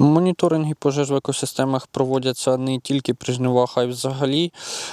Моніторинги пожеж в екосистемах проводяться не тільки при жнивах, а й взагалі.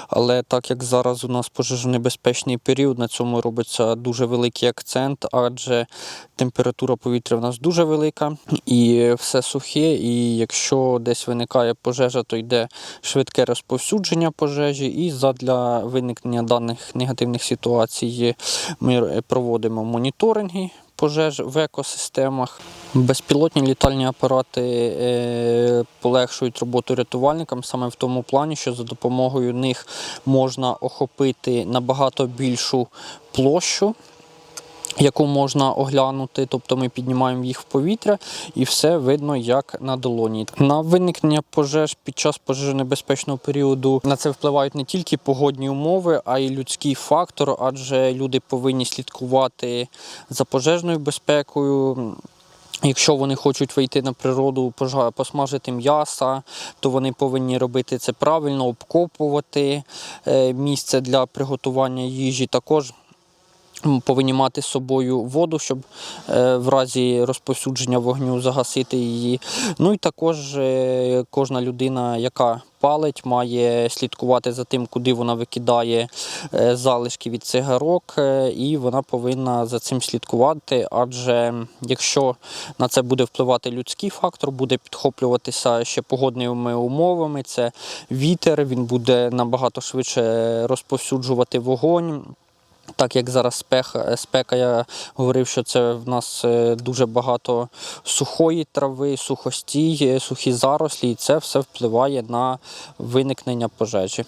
Але так як зараз у нас пожежонебезпечний період, на цьому робиться дуже великий акцент, адже температура повітря в нас дуже велика і все сухе. І якщо десь виникає пожежа, то йде швидке розповсюдження пожежі. І задля виникнення даних негативних ситуацій ми проводимо моніторинги пожеж в екосистемах. Безпілотні літальні апарати е, полегшують роботу рятувальникам саме в тому плані, що за допомогою них можна охопити набагато більшу площу. Яку можна оглянути, тобто ми піднімаємо їх в повітря, і все видно як на долоні. На виникнення пожеж під час пожежонебезпечного періоду на це впливають не тільки погодні умови, а й людський фактор, адже люди повинні слідкувати за пожежною безпекою. Якщо вони хочуть вийти на природу, посмажити м'яса, то вони повинні робити це правильно, обкопувати е, місце для приготування їжі. Також повинні мати з собою воду, щоб е, в разі розповсюдження вогню загасити її. Ну і також е, кожна людина, яка палить, має слідкувати за тим, куди вона викидає е, залишки від цигарок, і вона повинна за цим слідкувати. Адже якщо на це буде впливати людський фактор, буде підхоплюватися ще погодними умовами. Це вітер, він буде набагато швидше розповсюджувати вогонь. Так як зараз спека, спека, я говорив, що це в нас е, дуже багато сухої трави, сухостій, е, сухі зарослі, і це все впливає на виникнення пожежі.